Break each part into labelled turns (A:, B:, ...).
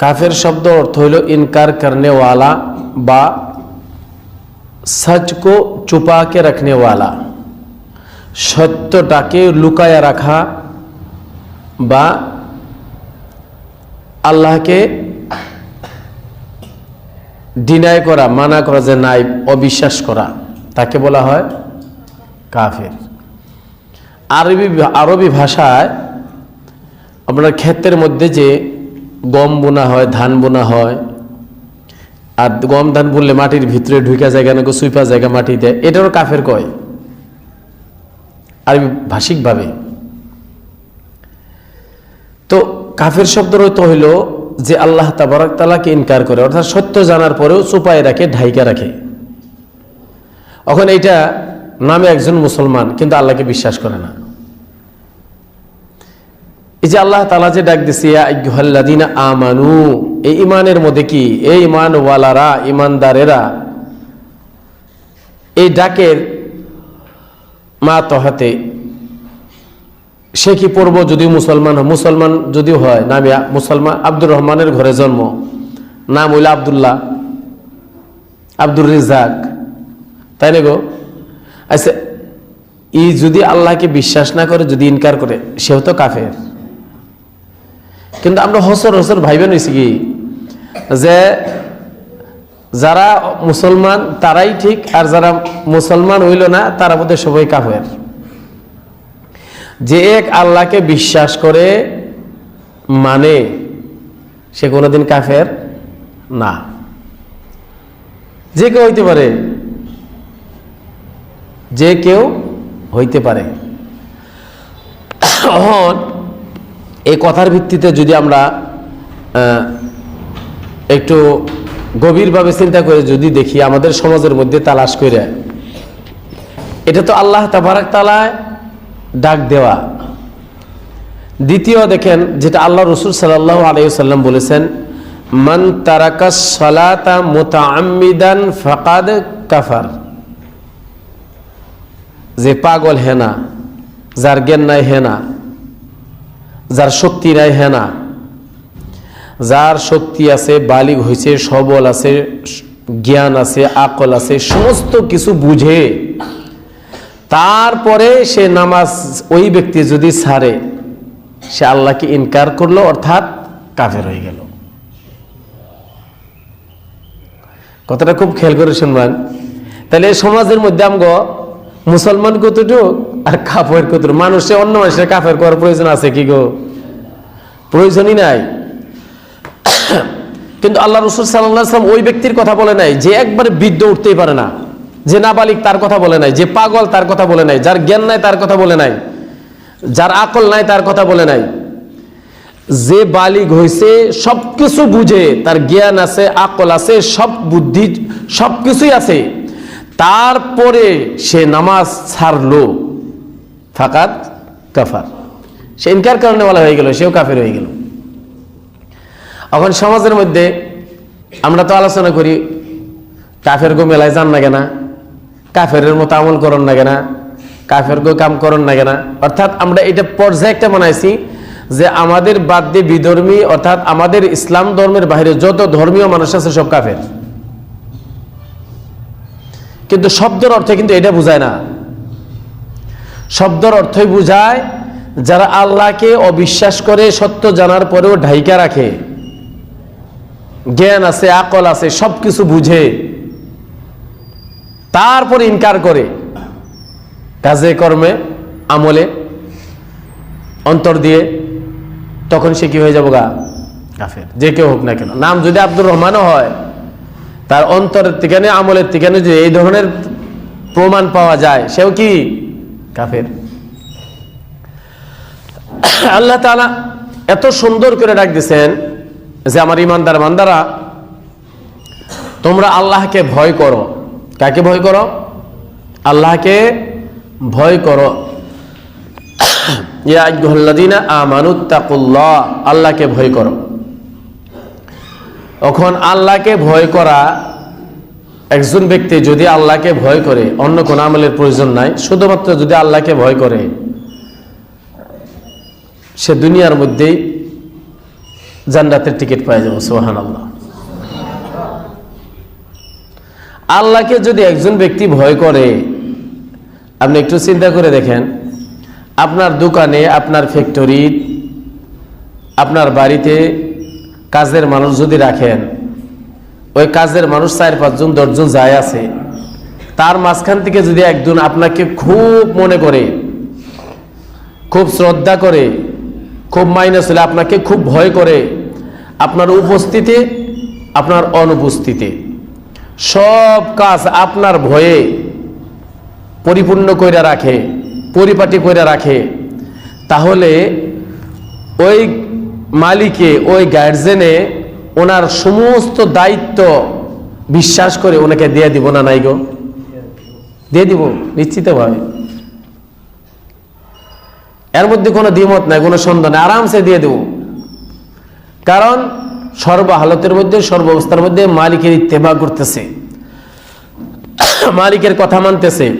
A: কাফের শব্দ অর্থ হইল ইনকার করনেওয়ালা বা সচকো চুপাকে রাখনেওয়ালা। সত্যটাকে লুকায়া রাখা বা আল্লাহকে ডিনাই করা, মানা করা যে নাই, অবিশ্বাস করা, তাকে বলা হয় কাফের। আরবি আরবি ভাষায় আপনার ক্ষেত্রের মধ্যে যে গম বোনা হয়, ধান বোনা হয়। আর গম ধান বললে মাটির ভিতরে ঢুকা জায়গা নাকি সুইপা জায়গা মাটি দেয় এটারও কাফের কয়? আরবি ভাষিকভাবে তো কাফের শব্দের অর্থ হইল যে আল্লাহ তাবারক তালাকে ইনকার করে, অর্থাৎ সত্য জানার পরেও চুপায় রাখে, ঢাইকা রাখে। এখন এইটা নামে একজন মুসলমান, কিন্তু আল্লাহকে বিশ্বাস করে না। এই যে আল্লাহ তালা যে ডাক দিছে আমানু এই ইমানের মধ্যে কি? এই ইমান ওয়ালারা ইমানদারেরা এই ডাকের মা তহাতে সে কি পড়ব যদি মুসলমান মুসলমান যদি হয় নামিয়া মুসলমান আব্দুর রহমানের ঘরে জন্ম। নাম হইল আবদুল্লাহ আব্দুর রিজাক তাই না গো? আচ্ছা ই যদি আল্লাহকে বিশ্বাস না করে, যদি ইনকার করে, সেও তো কাফের। কিন্তু আমরা হসর হসর ভাইবেন কি? যে যারা মুসলমান, তারাই ঠিক, আর যারা মুসলমান হইল না, তারা বোধহয় সবাই কাফের। যে এক আল্লাহকে বিশ্বাস করে মানে সে কোনোদিন কাফের না। যে কেউ হইতে পারে, যে কেউ হইতে পারে। এই কথার ভিত্তিতে যদি আমরা একটু গভীরভাবে চিন্তা করে যদি দেখি আমাদের সমাজের মধ্যে তালাশ করে, এটা তো আল্লাহ তাবারাক তালায় ডাক দেওয়া। দ্বিতীয় দেখেন, যেটা আল্লাহ রসুল সাল্লাহ আলাইসাল্লাম বলেছেন, মান তারাকা সালাতা মোতামিদান ফাকাদ কাফার। যে পাগল হেনা যার জ্ঞান নাই হেনা যার শক্তি নাই হেনা যার শক্তি আছে বালিগ হয়েছে সবল আছে, জ্ঞান আছে, আকল আছে, সমস্ত কিছু বুঝে তারপরে সে নামাজ ওই ব্যক্তি যদি ছাড়ে, সে আল্লাহকে ইনকার করল, অর্থাৎ কাফের হয়ে গেল। কথাটা খুব খেয়াল করে শুনবেন। তাহলে সমাজের মধ্যে আমগো মুসলমান কতটুক? আর কাফের কতটুক মানুষে অন্য মানুষের কাফের করার প্রয়োজন আছে কি গো? প্রয়োজনই নাই। কিন্তু আল্লাহ রসুল সাল্লাম ওই ব্যক্তির কথা বলে নাই, যে একবারে বৃদ্ধ উঠতেই পারে না। যে নাবালিক তার কথা বলে নাই, যে পাগল তার কথা বলে নাই, যার জ্ঞান নাই তার কথা বলে নাই, যার আকল নাই তার কথা বলে নাই। যে বালিগ হয়েছে সব কিছু বুঝে, তার জ্ঞান আছে, আকল আছে, সব বুদ্ধি সব কিছুই আছে। তারপরে সে নামাজ ছাড়লো। ফাকাত কাফার। সে ইনকার কারণে বলা হয়ে গেল, সেও কাফের হয়ে গেল। এখন সমাজের মধ্যে আমরা তো আলোচনা করি, কাফের গো মেলায় যান না কেনা? কাফের মতো আমল করন না কেনা? কাফের গো কাম করন না কেনা? অর্থাৎ আমরা এটা পর্যায়ে একটা বানাইছি যে আমাদের বাদ দিয়ে বিধর্মী, অর্থাৎ আমাদের ইসলাম ধর্মের বাইরে যত ধর্মীয় মানুষ আছে সব কাফের। কিন্তু শব্দের অর্থে কিন্তু এটা বোঝায় না। শব্দের অর্থই বোঝায় যারা আল্লাহকে অবিশ্বাস করে সত্য জানার পরেও ঢাইকা রাখে। জ্ঞান আছে আকল আছে সব কিছু বুঝে। তারপর ইনকার করে। কাজে কর্মে আমলে অন্তর দিয়ে তখন সে কি হয়ে যাব গা? কাফের। যে কেউ হোক না কেন। নাম যদি আব্দুর রহমানও হয় তার অন্তরের ঠিকানে আমলের ঠিকানে যদি এই ধরনের প্রমাণ পাওয়া যায় সেও কি? কাফের। আল্লাহ তাআলা এত সুন্দর করে ডাক দিছেন যে আমার ইমানদার মান্দারা তোমরা আল্লাহকে ভয় করো। কাকে ভয় করো? আল্লাহকে ভয় করো। ইয়া আইয়ুহাল্লাযীনা আমানুত্তাকুল্লাহ আল্লাহকে ভয় করো। এখন আল্লাহকে ভয় করা একজন ব্যক্তি যদি আল্লাহকে ভয় করে, অন্য কোন আমলের প্রয়োজন নাই, শুধুমাত্র যদি আল্লাহকে ভয় করে, সে দুনিয়ার মধ্যেই জান্নাতের টিকিট পাই যাব সোহান আল্লাহ আল্লাহকে যদি একজন ব্যক্তি ভয় করে, আপনি একটু চিন্তা করে দেখেন, আপনার দোকানে, আপনার ফ্যাক্টরি আপনার বাড়িতে কাজের মানুষ যদি রাখেন ওই কাজের মানুষ চার পাঁচজন দশজন যায় আছে। তার মাঝখান থেকে যদি একজন আপনাকে খুব মনে করে, খুব শ্রদ্ধা করে, খুব মাইনাস হলে আপনাকে খুব ভয় করে, আপনার উপস্থিতি, আপনার অনুপস্থিতি, সব কাজ আপনার ভয়ে পরিপূর্ণ কইরা রাখে, পরিপাটি কইরা রাখে, তাহলে ওই মালিকে, ওই গার্জেনে ওনার সমস্ত দায়িত্ব বিশ্বাস করে ওনাকে দিয়ে দিব না নাই গো? দিয়ে দিব, নিশ্চিতভাবে। এর মধ্যে কোনো দ্বিমত নাই, কোনো সন্দেহ নাই, আরামসে দিয়ে দেব। কারণ সর্ব হালতের মধ্যে সর্ব অবস্থার মধ্যে মালিকের ইত্তেবা করতেছে। মালিকের কথা মানতেছে।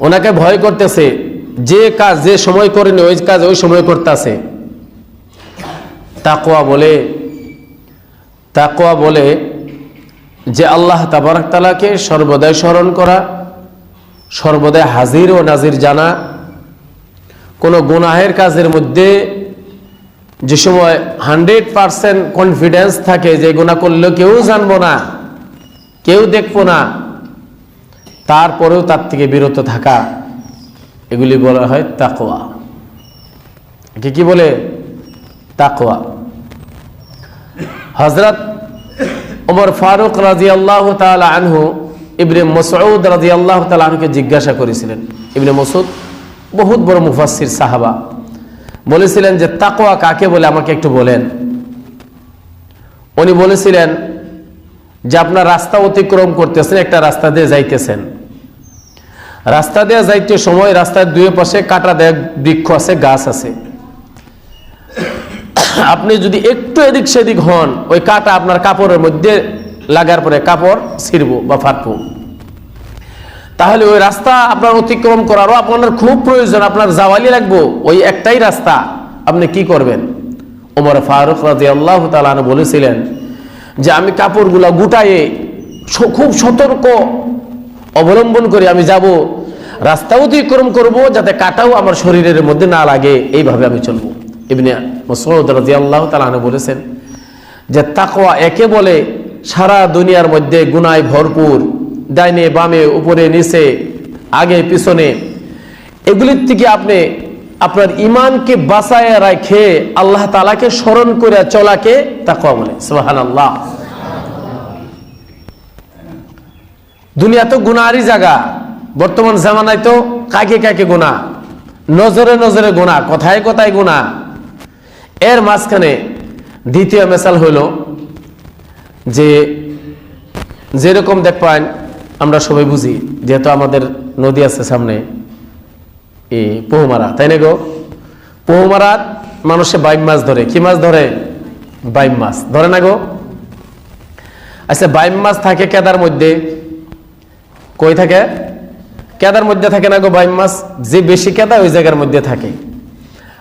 A: ওনাকে ভয় করতেছে, যে কাজ, যে সময় করেনি, ওই কাজ ওই সময় করতেছে। তাকোয়া বলে তাকোয়া বলে যে আল্লাহ তাবারক তালাকে সর্বদাই স্মরণ করা, সর্বদাই হাজির ও নাজির জানা। কোনো গুনাহের কাজের মধ্যে যে সময় হান্ড্রেড পারসেন্ট কনফিডেন্স থাকে যে গুণা করলেও কেউ জানব না, কেউ দেখব না, তারপরেও তার থেকে বিরত থাকা, এগুলি বলা হয় তাকোয়া কি বলে? তাকোয়া হজরত ওমর ফারুক রাজি আল্লাহ আনহু ইবনে মসউদ রাজি আল্লাহ আনহুকে জিজ্ঞাসা করেছিলেন। ইবনে মসুদ বহুত বড় মুফাসির সাহাবা। বলেছিলেন যে তাকোয়া কাকে বলে? আমাকে একটু বলেন। উনি বলেছিলেন যে, আপনার রাস্তা অতিক্রম করতেছেন, একটা রাস্তা দিয়ে যাইতেছেন। রাস্তা দিয়ে যাইতে সময় রাস্তার দুই পাশে কাটা দেয় বৃক্ষ আছে, গাছ আছে। আপনি যদি একটু এদিক সেদিক হন, ওই কাটা আপনার কাপড়ের মধ্যে লাগার পরে কাপড় ছিড়বো বা ফাটবো। তাহলে ওই রাস্তা আপনার অতিক্রম করারও আপনার খুব প্রয়োজন, আপনার জাওয়ালি লাগবো। ওই একটাই রাস্তা, আপনি কি করবেন? ওমর ফারুক রাজি আল্লাহ তালান বলেছিলেন যে, আমি কাপড়গুলা গুটায়ে খুব সতর্ক অবলম্বন করে আমি যাব। রাস্তা অতিক্রম করব যাতে কাটাও আমার শরীরের মধ্যে না লাগে। এইভাবে আমি চলবো। ইবনে মসউদ রাজি আল্লাহ তালান বলেছেন যে তাকোয়া একে বলে সারা দুনিয়ার মধ্যে গুনায় ভরপুর, ডাইনে বামে, উপরে নিচে, আগে, পিছনে। এগুলির থেকে আপনি আপনার ইমানকে বাঁচায় রাখে, আল্লাহ তালাকে স্মরণ করে চলাকে তাকওয়া বলে। সুবাহান আল্লাহ দুনিয়া তো গুনারই জায়গা। বর্তমান জামানায় তো কাকে কাকে গুণা নজরে নজরে গুণা কথায় কথায় গুণা এর মাঝখানে দ্বিতীয় মেসাল হইল যে যেরকম দেখবেন, আমরা সবাই বুঝি, যেহেতু আমাদের নদী আছে সামনে, এ পোহমারা তাই না গো? পোহমারা মানুষে বাইম মাছ ধরে। কি মাছ ধরে? বাইম মাছ। ধরে না গো? আচ্ছা বাইম মাছ থাকে কেদার মধ্যে। কই থাকে? কেদার মধ্যে থাকে না গো বাইম মাছ? যে বেশি কেদা ওই জায়গার মধ্যে থাকে।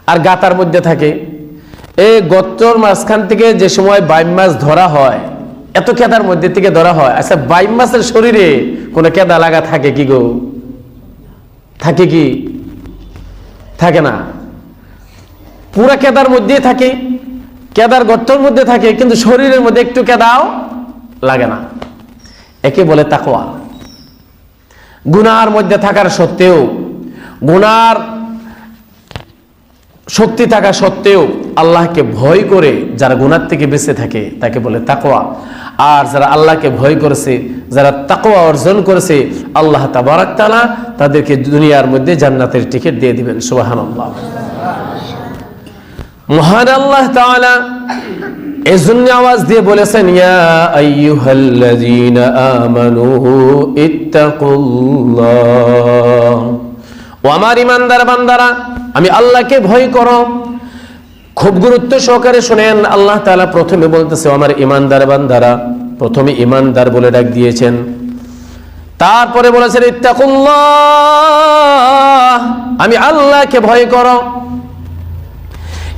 A: আর গাতার মধ্যে থাকে। এই গত্তর মাঝখান থেকে যে সময় বাইম মাছ ধরা হয়, এত কেদার মধ্যে থেকে ধরা হয়। আচ্ছা বাইম মাছের শরীরে কোনো কেদা লাগা থাকে কি গো? থাকে কি? থাকে না। পুরা কেদার মধ্যেই থাকে, কেদার গর্তর মধ্যে থাকে, কিন্তু শরীরের মধ্যে একটু কেদাও লাগে না। একে বলে তাকোয়া গুনার মধ্যে থাকার সত্ত্বেও, গুনার শক্তি থাকা সত্ত্বেও আল্লাহকে ভয় করে যারা গুনার থেকে বেঁচে থাকে, তাকে বলে তাকোয়া আর যারা আল্লাহকে ভয় করেছে, যারা তাকোয়া অর্জন করেছে, আল্লাহ তাবারাক তালা তাদেরকে দুনিয়ার মধ্যে জান্নাতের টিকিট দিয়ে দিবেন সুবাহান আল্লাহ মহান আল্লাহ তাআলা এই জন্য আওয়াজ দিয়ে বলেছেন, ইয়া ও আমার ইমানদার বান্দারা আমি আল্লাহকে ভয় করো। খুব গুরুত্ব সহকারে শোনেন, আল্লাহ তালা প্রথমে বলতেছে, আমার ইমানদার বান্দারা, প্রথমে ইমানদার বলে ডাক দিয়েছেন। তারপরে বলেছেন আমি আল্লাহকে ভয় করো।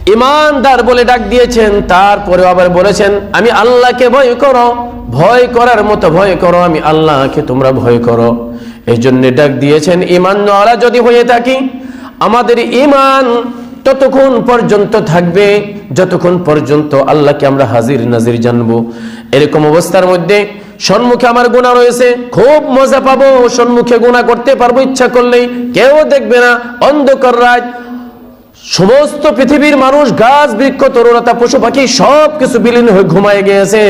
A: ইমানদার বলে ডাক দিয়েছেন তারপরে আবার বলেছেন, আমি আল্লাহকে ভয় করো, ভয় করার মতো ভয় করো, আমি আল্লাহকে তোমরা ভয় করো। এই জন্য ডাক দিয়েছেন ইমান নওয়ালা যদি হয়ে থাকি আমাদের ইমান ততক্ষণ পর্যন্ত থাকবে, যতক্ষণ পর্যন্ত আল্লাহকে আমরা হাজির নাজির জানব। এরকম অবস্থার মধ্যে সম্মুখে আমার গুণা রয়েছে, খুব মজা পাবো, সম্মুখে গুণা করতে পারব, ইচ্ছা করলেই। কেউ দেখবে না, অন্ধকার রাত, সমস্ত পৃথিবীর মানুষ, গাছ, বৃক্ষ, তরুণতা, পশু পাখি সব কিছু বিলীন হয়ে ঘুমায় গিয়েছে।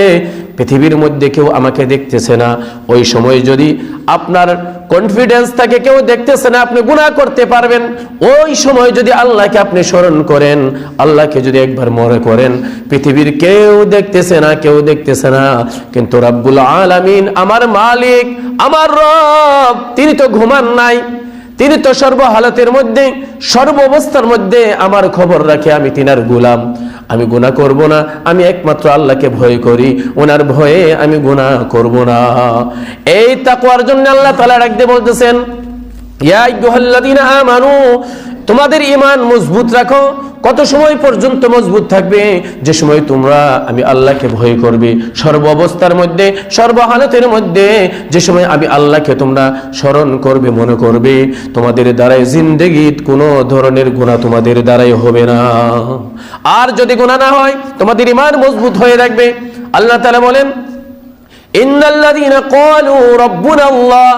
A: পৃথিবীর মধ্যে কেউ আমাকে দেখতেছে না। ওই সময় যদি আপনার কনফিডেন্স থাকে কেউ দেখতেছে না, আপনি গুনাহ করতে পারবেন। ওই সময় যদি আল্লাহকে আপনি স্মরণ করেন, আল্লাহকে যদি একবার মনে করেন, পৃথিবীর কেউ দেখতেছে না, কেউ দেখতেছে না। কিন্তু রাব্বুল আলামিন আমার মালিক, আমার রব, তিনি তো ঘুমান নাই। তিনি তো সর্বহালতের মধ্যে, সর্ব অবস্থার মধ্যে আমার খবর রাখে, আমি তিনার গোলাম। আমি গুণা করব না, আমি একমাত্র আল্লাহকে ভয় করি, ওনার ভয়ে আমি গুণা করব না। এই তাকুয়ার জন্য আল্লাহ তালা রাখতে বলতেছেন আমানু, তোমাদের ইমান মজবুত রাখো। কত সময় পর্যন্ত মজবুত থাকবে? যে সময় তোমরা, আমি আল্লাহকে ভয় করবে। সর্ব অবস্থার মধ্যে সর্বহালতের মধ্যে, যে সময় আমি আল্লাহকে তোমরা স্মরণ করবে, মনে করবে, তোমাদের দ্বারাই জিন্দেগিত কোনো ধরনের গুণা তোমাদের দ্বারাই হবে না। আর যদি গুণা না হয়, তোমাদের ইমান মজবুত হয়ে রাখবে আল্লাহ তাআলা বলেন إن الذين قالوا ربنا الله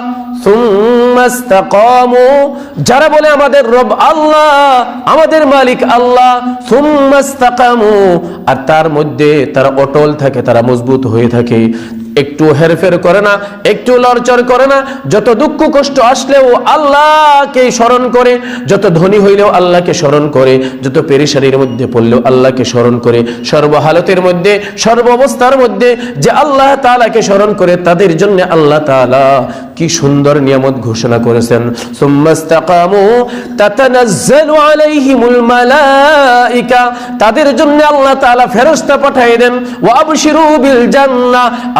A: ثم استقاموا যারা বলে আমাদের রব আল্লাহ আমাদের মালিক আল্লাহ ثم استقاموا আর তার মধ্যে তারা অটল থাকে তারা মজবুত হয়ে থাকে একটু হেরফের করে না, একটু লড়চড় করে না, যত দুঃখ কষ্ট আসলেও আল্লাহকে স্মরণ করে, যত ধনী হইলেও আল্লাহকে স্মরণ করে, যত পেরিসারির মধ্যে পড়লেও আল্লাহকে স্মরণ করে, সর্বহালতের মধ্যে সর্ব অবস্থার মধ্যে যে আল্লাহ তাআলাকে স্মরণ করে, তাদের জন্য আল্লাহ তাআলা কি সুন্দর নিয়ামত ঘোষণা করেছেন। তাদের জন্য আল্লাহ তাআলা ফেরস্তা পাঠাই দেন।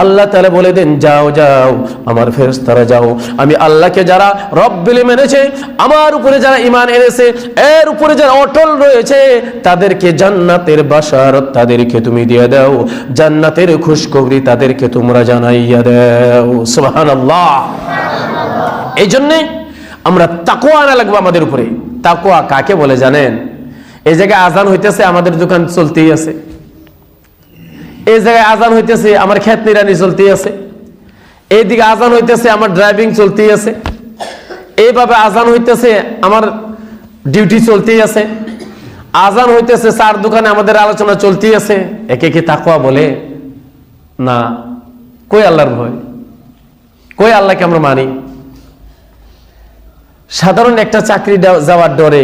A: আল্লাহ তাআলা বলে দেন, যাও যাও, আমার ফেরেশতারা যাও। আমি আল্লাহকে যারা রব বলে মেনেছে, আমার উপরে যারা ঈমান এনেছে, এর উপরে যারা অটল রয়েছে, তাদেরকে জান্নাতের বাসারত তাদেরকে তুমি দিয়ে দাও। জান্নাতের খুশখবরি তাদেরকে তোমরা জানাইয়া দাও। সুবহানাল্লাহ। এই জন্যে আমরা তাকোয়া আনা লাগবে আমাদের উপরে। তাকোয়া কাকে বলে জানেন? এই জায়গায় আজান হইতেছে, আমাদের দোকান চলতেই আছে। এই জায়গায় আজান হইতেছে, আমার খেত নিরানি চলতেই আছে। এইদিকে আজান হইতেছে, আমার ড্রাইভিং চলতেই আছে। এইভাবে আজান হইতেছে, আমার ডিউটি চলতেই আছে। আজান হইতেছে, চার দোকানে আমাদের আলোচনা চলতেই আছে। একে কি তাকোয়া বলে, না, কই আল্লাহর ভয়? কই আল্লাহকে আমরা মানি? সাধারণ একটা চাকরি যাওয়ার ডরে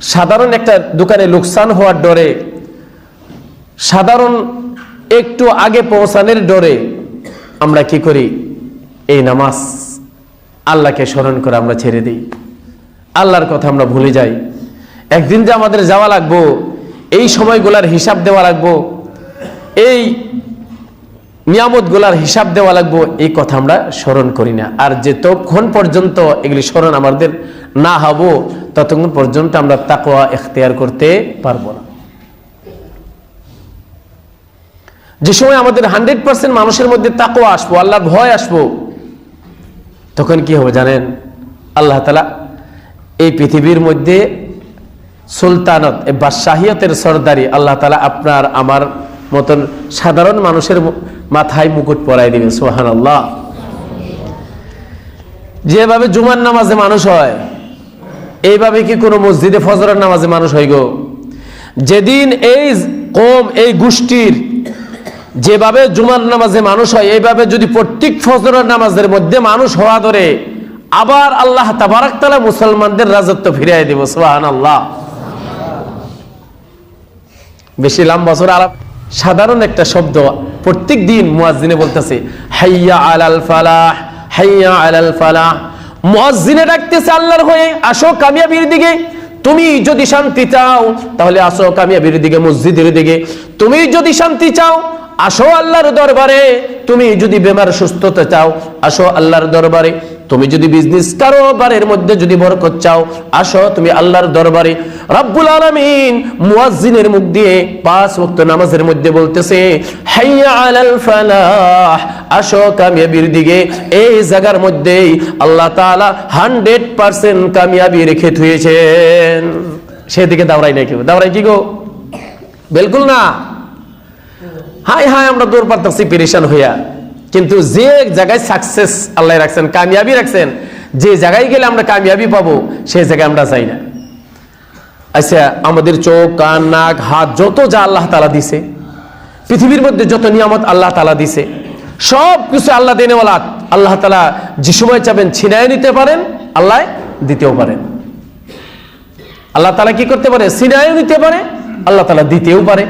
A: সাধারণ একটা দোকানে লোকসান হওয়ার ডরে সাধারণ একটু আগে পৌঁছানোর ডরে আমরা কি করি? এই নামাজ আল্লাহকে স্মরণ করে আমরা ছেড়ে দিই। আল্লাহর কথা আমরা ভুলে যাই। একদিন যে আমাদের যাওয়া লাগবো, এই সময়গুলার হিসাব দেওয়া লাগবো, এই নিয়ামতগুলার হিসাব দেওয়া লাগবো, এই কথা আমরা স্মরণ করি না। আর যে ততক্ষণ পর্যন্ত এগুলি স্মরণ আমাদের না হব, ততক্ষণ পর্যন্ত আমরা তাকোয়া এখতিয়ার করতে পারব না। যে সময় আমাদের হান্ড্রেড পার্সেন্ট মানুষের মধ্যে তাকো আসব, আল্লাহর ভয় আসব, তখন কি হবে জানেন? আল্লাহ তালা এই পৃথিবীর মধ্যে সুলতানত বা শাহিয়তের সর্দারি আল্লাহ তালা আপনার, আমার মতন সাধারণ মানুষের মাথায় মুকুট পরাই দিবে সোহান আল্লাহ যেভাবে জুমার নামাজে মানুষ হয়, এইভাবে কি কোনো মসজিদে ফজরের নামাজে মানুষ হয় গো? যেদিন এই কম এই গোষ্ঠীর যেভাবে জুমার নামাজে মানুষ হয়, এইভাবে যদি প্রত্যেক ফজরের নামাজের মধ্যে মানুষ হওয়া ধরে, আবার আল্লাহ তাবারাক তালা মুসলমানদের রাজত্ব ফিরিয়ে দিব সোহান আল্লাহ বেশি লাম বছর আলাপ, সাধারণ একটা শব্দ প্রত্যেক দিন মুয়াজ্জিনে বলতেছে, হাইয়া আলাল ফালাহ, হাইয়া আলাল ফালাহ। মুয়াজ্জিনে ডাকতেছে আল্লাহর হয়ে, আসো কামিয়াবির দিকে, তুমি যদি শান্তি চাও, তাহলে আসো কামিয়াবির দিকে, মসজিদের দিকে। তুমি যদি শান্তি চাও আসো আল্লাহর দরবারে। তুমি যদি বেমার সুস্থতা চাও, আসো আল্লাহর দরবারে। তুমি যদি বিজনেস কারোবারের মধ্যে যদি বরকত চাও, আসো তুমি আল্লাহর দরবারে। রব্বুল আলামিন মুয়াজ্জিনের মুখ দিয়ে পাঁচ ওয়াক্ত নামাজের মধ্যে বলতেছে, হাইয়া আলাল ফালাহ। আসো কামিয়াবির দিকে। এই জায়গার মধ্যেই আল্লাহ তাআলা 100% কামিয়াবি রেখে থুয়েছেন সেদিকে দাওরাই নাই কেউ। দাওরাই কি গো? বিলকুল না। হাই হাই, আমরা দৌড় পারতেছি, পেরেশান হইয়া। কিন্তু যে জায়গায় সাকসেস আল্লাহ রাখছেন, কামিয়াবি রাখছেন, যে জায়গায় গেলে আমরা কামিয়াবি পাবো সেই জায়গায় আমরা যাই না। আচ্ছা আমাদের চোখ, কান, নাক, হাত, যত যা আল্লাহ তালা দিছে, পৃথিবীর মধ্যে যত নিয়ামত আল্লাহ তালা দিছে, সব কিছু আল্লাহ দেনেওয়ালা, আল্লাহ তালা যে সময় চাবেন, ছিনায় নিতে পারেন, আল্লাহ দিতেও পারেন। আল্লাহ তালা কি করতে পারে? সিনায়ও নিতে পারে, আল্লাহ তালা দিতেও পারে।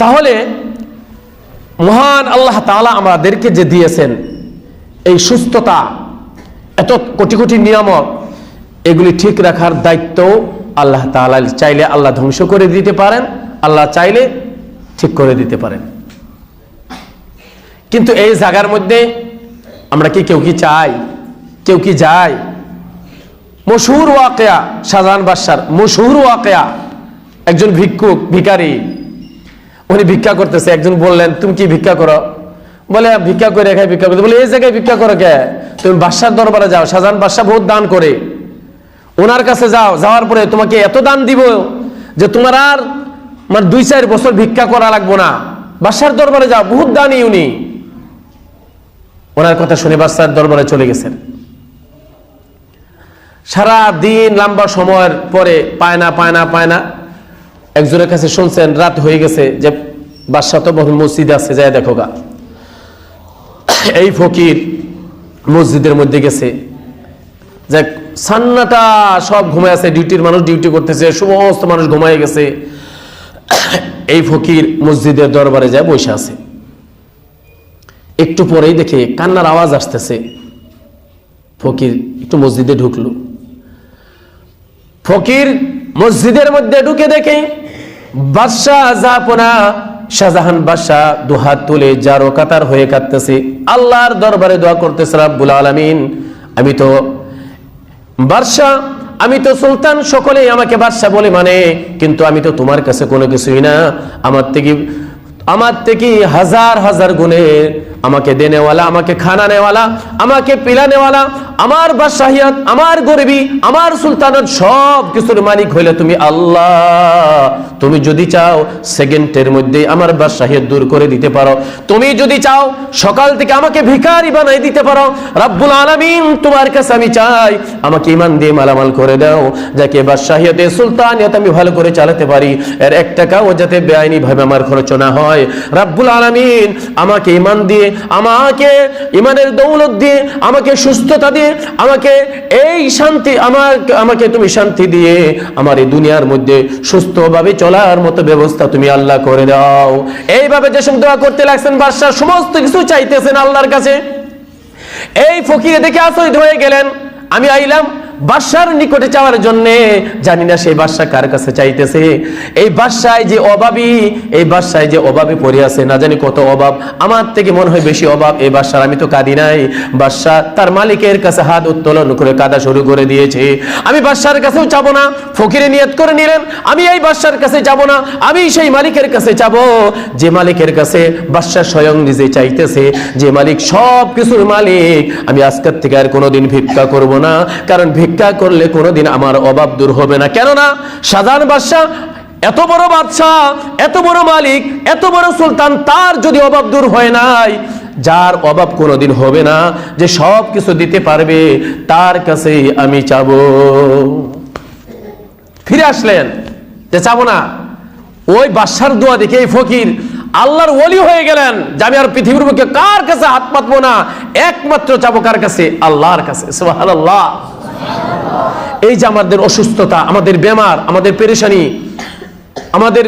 A: তাহলে মহান আল্লাহ তাআলা আমাদেরকে যে দিয়েছেন, এই সুস্থতা, এত কোটি কোটি নিয়ামত, এগুলি ঠিক রাখার দায়িত্ব আল্লাহ তাআলা চাইলে আল্লাহ ধ্বংস করে দিতে পারেন, আল্লাহ চাইলে ঠিক করে দিতে পারেন। কিন্তু এই জায়গার মধ্যে আমরা কি কেউ কি চাই, কেউ কি যায়? মশহুর ওয়াকেয়া, শাহজাহান বাদশার মশহুর ওয়াকেয়া, একজন ভিক্ষুক, ভিখারি উনি ভিক্ষা করতেছে, একজন বললেন, তুমি কি ভিক্ষা করো? বলে, ভিক্ষা করে এখানে ভিক্ষা করতে। বলে, এই জায়গায় ভিক্ষা করো কে? তুমি বাদশার দরবারে যাও শাহজাহান বাদশাহ বহুত দান করে। ওনার কাছে যাও, যাওয়ার পরে তোমাকে এত দান দিব যে তোমার আর মানে দুই চার বছর ভিক্ষা করা লাগবো না। বাদশার দরবারে যাও, বহুত দানি উনি। ওনার কথা শুনে বাদশার দরবারে চলে গেছেন। সারা দিন লম্বা সময়ের পরে পায় না পায় না পায় না। একজনের কাছে শুনছেন, রাত হয়ে গেছে, যে বাদশাহ তো বহু মসজিদ আছে যায় দেখো গা। এই ফকির মসজিদের মধ্যে গেছে। যে সান্নাটা সব ঘুমায় আছে, ডিউটির মানুষ ডিউটি করতেছে, সমস্ত মানুষ ঘুমায় গেছে। এই ফকির মসজিদের দরবারে যায় বসে আছে। একটু পরেই দেখে কান্নার আওয়াজ আসতেছে। ফকির একটু মসজিদে ঢুকলো। ফকির মসজিদের মধ্যে ঢুকে দেখে বাদশাহ জাপনা শাহজাহান বাদশাহ দুহাত তুলে জারো কাতার হয়ে কাঁদতেছে। আল্লাহর দরবারে দোয়া করতেছে রাব্বুল আলামিন, আমি তো বাদশাহ আমি তো সুলতান, সকলেই আমাকে বাদশাহ বলে মানে কিন্তু আমি তো তোমার কাছে কোনো কিছুই না। আমার থেকে আমার থেকে হাজার হাজার গুণে আমাকে দেনেওয়ালা, আমাকে খানা নেওয়ালা, আমাকে পিলানেওয়ালা আমার বাদশাহিয়াত, আমার গরিবি, আমার সুলতানত সব কিছুর মালিক হইলে তুমি আল্লাহ। তুমি যদি চাও সেকেন্ডের মধ্যে আমার বাদশাহিয়াত দূর করে দিতে পারো। তুমি যদি চাও সকাল থেকে আমাকে ভিখারি বানাই দিতে পারো। রাব্বুল আলামিন তোমার কাছে আমি চাই, আমাকে ইমান দিয়ে মালামাল করে দাও, যাকে বাদশাহিয়াতে, সুলতানিয়ত আমি ভালো করে চালাতে পারি। এর এক টাকাও যাতে বেআইনি ভাবে আমার খরচ না হয়। রাব্বুল আলামিন আমাকে ইমান দিয়ে, আমাকে ইমানের দৌলত দিয়ে, আমাকে সুস্থতা দিয়ে আমাকে, এই শান্তি আমার, আমাকে তুমি শান্তি দিয়ে আমার এই দুনিয়ার মধ্যে সুস্থভাবে চলার মতো ব্যবস্থা তুমি আল্লাহ করে দাও। এইভাবে যে সব দোয়া করতে লাগছেন, বাদশাহ সমস্ত কিছু চাইতেছেন আল্লাহর কাছে। এই ফকিরে দেখে আচরিত হয়ে গেলেন। আমি আইলাম বাদশার নিকটে চাওয়ার জন্য, জানি না সেই বাদশা কার কাছে চাইতেছে। এই বাদশায় যে অভাবী, এই বাদশায় যে অভাবে পড়ে আছে, না জানি কত অভাব। আমার থেকে মনে হয় বেশি অভাব এই বাদশার, আমি তো কাঁদি নাই। বাদশা তার মালিকের কাছে হাত উত্তোলন করে কাদা শুরু করে দিয়েছে। আমি বাদশার কাছেও চাবো না, ফকিরে নিয়ত করে নিলেন। আমি এই বাদশার কাছে যাব না, আমি সেই মালিকের কাছে যাব। যে মালিকের কাছে বাদশা স্বয়ং নিজে চাইতেছে, যে মালিক সব কিছুর মালিক, আমি আজকের থেকে আর কোনোদিন ভিক্ষা করব না। কারণ ভিক্ষা করলে কোনোদিন আমার অভাব দূর হবে না। কেননা সাধারণ বাদশাহ, এত বড় বাদশাহ, এত বড় মালিক, এত বড় সুলতান, তার যদি অভাব দূর হয় নাই, যার অভাব কোনোদিন হবে না, যে সব কিছু দিতে পারবে, তার কাছেই আমি চাবো। ফিরে আসলেন, যে চাবো না। ওই বাদশার দোয়া দেখে এই ফকির আল্লাহর ওলি হয়ে গেলেন, যে আমি আর পৃথিবীর বুকে কার কাছে হাত পাতবো না? একমাত্র চাবো কার কাছে? আল্লাহর কাছে। সুবহানাল্লাহ। এই যে আমাদের অসুস্থতা, আমাদের বেমার, আমাদের পেরেশানি, আমাদের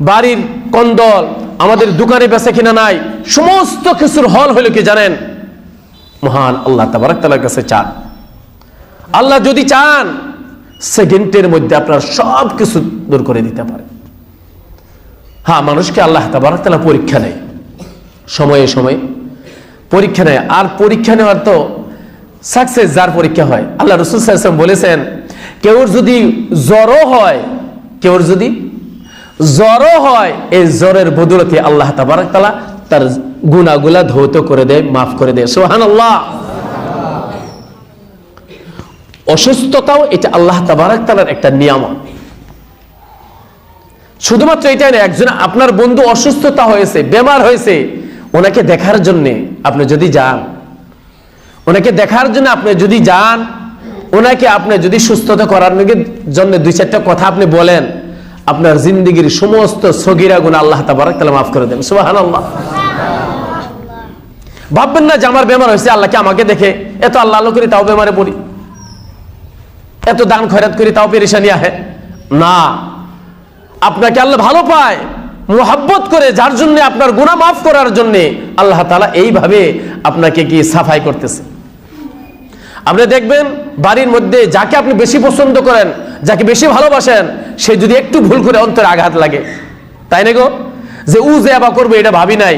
A: বাড়ির কন্দল, আমাদের দোকানে বেচা কিনা নাই, সমস্ত কিছুর হল হলো কি জানেন? মহান আল্লাহ তাবারাকতালার কাছে চান। আল্লাহ যদি চান, সেকেন্ডের মধ্যে আপনার সব কিছু দূর করে দিতে পারে। হ্যাঁ মানুষকে আল্লাহ তাবারাক তাআলা পরীক্ষা নেয় সময়ে সময়ে পরীক্ষা নেয়। আর পরীক্ষা নেওয়ার তো সাকসেস যার পরীক্ষা হয়। আল্লাহ রসুল সাল্লাম বলেছেন, কেউর যদি জ্বরও হয়, কেউর যদি জ্বরও হয়, এই জ্বরের বদলতে আল্লাহ তাবারাক তার গুনাহগুলা ধৌত করে দেয়, মাফ করে দেয়। সুবহানাল্লাহ। অসুস্থতাও এটা আল্লাহ তাবারাক তাআলার একটা নিয়ামত। শুধুমাত্র এটাই না একজন আপনার বন্ধু অসুস্থতা হয়েছে, বেমার হয়েছে, ওনাকে দেখার জন্য আপনি যদি যান ওনাকে দেখার জন্য আপনি যদি যান, ওনাকে আপনি যদি সুস্থতা করার জন্য দুই চারটা কথা আপনি বলেন, আপনার জিন্দগির সমস্ত সগিরা গুণ আল্লাহ তাআলা মাফ করে দেন। সুবহানাল্লাহ। ভাববেন না যে আমার বেমার হয়েছে আল্লাহকে আমাকে দেখে? এত আল্লাহ আল্লাহ করি, তাও বেমারে পড়ি। এত দান খয়রাত করি, তাও পেরেশানি আহে। না। আপনাকে আল্লাহ ভালো পায়, মোহাব্বত করে, যার জন্য আপনার গুনাহ মাফ করার জন্য আল্লাহ তাআলা এইভাবে আপনাকে কি সাফাই করতেছে। আপনি দেখবেন বাড়ির মধ্যে যাকে আপনি বেশি পছন্দ করেন, যাকে বেশি ভালোবাসেন, সে যদি একটু ভুল করে অন্তরে আঘাত লাগে। তাই না গো? যে উ যে আবার করবে, এটা ভাবি নাই।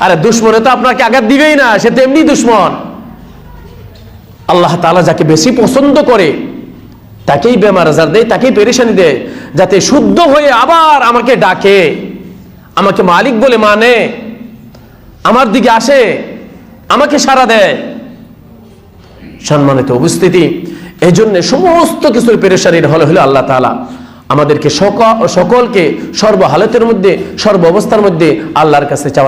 A: আরে দুশ্মনে তো আপনাকে আঘাত দিবেই না, সে তো এমনি দুশ্মন। আল্লাহ তাআলা যাকে বেশি পছন্দ করে, তাকেই বেমার আজার দেয়, তাকেই পেরেশানি দেয়, যাতে শুদ্ধ হয়ে আবার আমাকে ডাকে। আমাকে মালিক বলে মানে। আমার দিকে আসে, আমাকে সারা দেয়। সম্মানিত উপস্থিতি। এই জন্য সমস্ত কিছুর পেরেশানির হলে হলো আল্লাহ তালা আমাদেরকে সকল সকলকে সর্বহালতের মধ্যে, সর্ব অবস্থার মধ্যে আল্লাহর কাছে চাওয়া